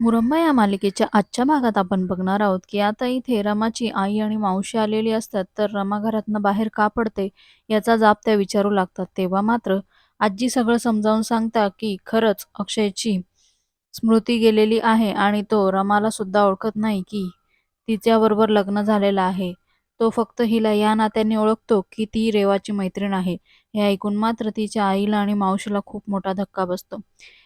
मुरंबा या मालिकेच्या आजच्या भागात आपण बघणार आहोत की आता इथे रमाची आई आणि मावशी आलेली असतात तर रमा घरातनं बाहेर का पडते याचा जाब त्या विचारू लागतात. तेव्हा मात्र आजी सगळं समजावून सांगता की खरंच अक्षयची स्मृती गेलेली आहे आणि तो रमाला सुद्धा ओळखत नाही की तिच्याबरोबर लग्न झालेलं आहे. तो फक्त हिला या नात्याने ओळखतो की ती रेवाची मैत्रीण आहे. हे ऐकून मात्र तिच्या आईला आणि मावशीला खूप मोठा धक्का बसतो.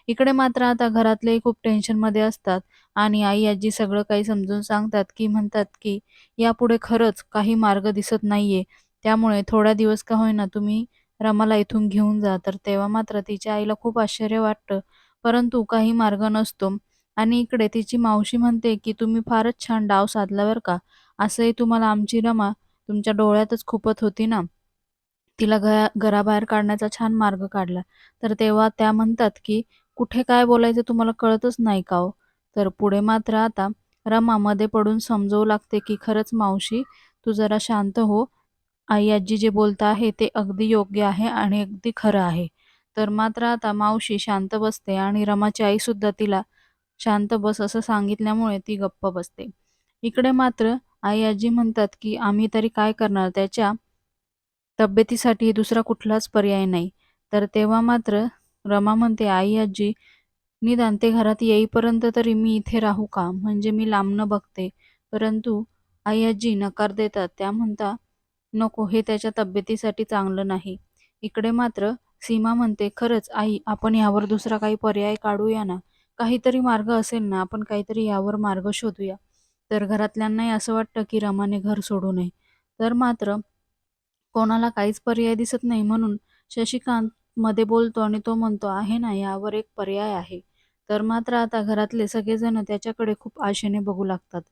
इकडे मात्र आता घरातले खूप टेन्शनमध्ये असतात आणि आई आजी सगळं काही समजून सांगतात की म्हणतात की यापुढे खरंच काही मार्ग दिसत नाहीये. त्यामुळे थोड्या दिवस का होईना तुम्ही रमाला इथून घेऊन जा. तर तेव्हा मात्र तिच्या आईला खूप आश्चर्य वाटतं. परंतु काही मार्ग नसतो आणि इकडे तिची मावशी म्हणते की तुम्ही फारच छान डाव साधला बरं का. असंही तुम्हाला आमची रमा तुमच्या डोळ्यातच खुपत होती ना. तिला घरा घराबाहेर काढण्याचा छान मार्ग काढला. तर तेव्हा त्या म्हणतात की कुठे काय बोलायचं तुम्हाला कळतच नाही का हो? तर पुढे मात्र आता रमा मध्ये पडून समजवू लागते की खरंच मावशी तू जरा शांत हो. आई आजी जे बोलत आहे ते अगदी योग्य आहे आणि अगदी खरं आहे. तर मात्र आता मावशी शांत बसते आणि रमाची आई सुद्धा तिला शांत बस असं सांगितल्यामुळे ती गप्प बसते. इकडे मात्र आई आजी म्हणतात की आम्ही तरी काय करणार? त्याच्या तब्येतीसाठी दुसरा कुठलाच पर्याय नाही. तर तेव्हा मात्र रमा म्हणते आई आजी निदान ते घरात येईपर्यंत तरी मी इथे राहू का? म्हणजे मी लांबनं बघते. परंतु आई आजी नकार देतात. त्या म्हणता नको हे त्याच्या तब्येतीसाठी चांगलं नाही. इकडे मात्र सीमा म्हणते खरंच आई आपण यावर दुसरा काही पर्याय काढूया ना? काहीतरी मार्ग असेल ना? आपण काहीतरी यावर मार्ग शोधूया. तर घरातल्यांनाही असं वाटतं की रमाने घर सोडू नये. तर मात्र कोणाला काहीच पर्याय दिसत नाही म्हणून शशिकांत मध्ये बोलतो आणि तो म्हणतो आहे ना यावर एक पर्याय आहे. तर मात्र आता घरातले सगळेजण त्याच्याकडे खूप आशेने बघू लागतात.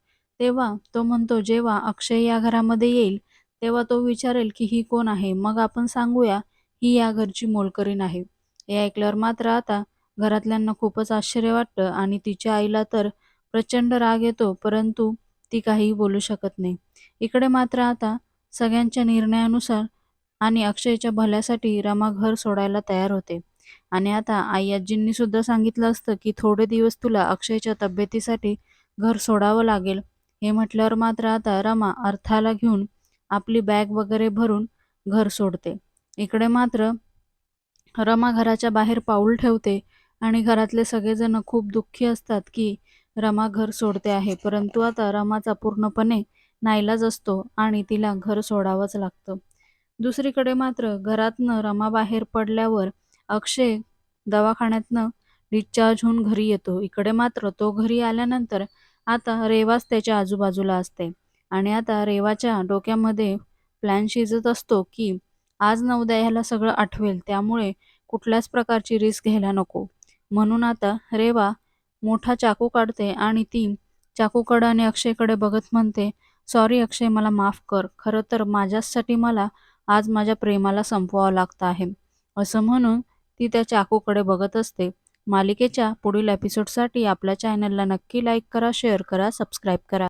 तेव्हा तो म्हणतो जेव्हा अक्षय या घरामध्ये येईल तेव्हा तो विचारेल की ही कोण आहे. मग आपण सांगूया ही या घरची मोलकरीण आहे. हे ऐकल्यावर मात्र आता घरातल्यांना खूपच आश्चर्य वाटतं आणि तिच्या आईला तर प्रचंड राग येतो परंतु ती काहीही बोलू शकत नाही. इकडे मात्र आता सगळ्यांच्या निर्णयानुसार आणि अक्षयच्या भल्यासाठी रमा घर सोडायला तयार होते. आणि आता आई आजींनी सुद्धा सांगितलं असतं की थोडे दिवस तुला अक्षयच्या तब्येतीसाठी घर सोडावं लागेल. हे म्हटल्यावर मात्र आता रमा अर्थाला घेऊन आपली बॅग वगैरे भरून घर सोडते. इकडे मात्र रमा घराच्या बाहेर पाऊल ठेवते आणि घरातले सगळेजण खूप दुःखी असतात की रमा घर सोडते आहे. परंतु आता रमाचा पूर्णपणे नाईलाज असतो आणि तिला घर सोडावंच लागतं. दुसरीकडे मात्र घरातनं रमा बाहेर पडल्यावर अक्षय दवाखान्यातनं डिस्चार्ज होऊन घरी येतो. इकडे मात्र तो घरी आल्यानंतर आता रेवाच त्याच्या आजूबाजूला असते. आणि आता रेवाच्या डोक्यामध्ये प्लॅन शिजत असतो की आज न उद्या ह्याला सगळं आठवेल त्यामुळे कुठल्याच प्रकारची रिस्क घ्यायला नको. म्हणून आता रेवा मोठा चाकू काढते आणि ती चाकूकडं आणि अक्षयकडे बघत म्हणते सॉरी अक्षय मला माफ कर. खरं तर माझ्याचसाठी मला आज माझ्या प्रेमाला संपवावं लागतं आहे. असं म्हणून ती त्या चाकूकडे बघत असते. मालिकेच्या पुढील एपिसोडसाठी आपल्या चॅनलला नक्की लाईक करा शेअर करा सबस्क्राईब करा.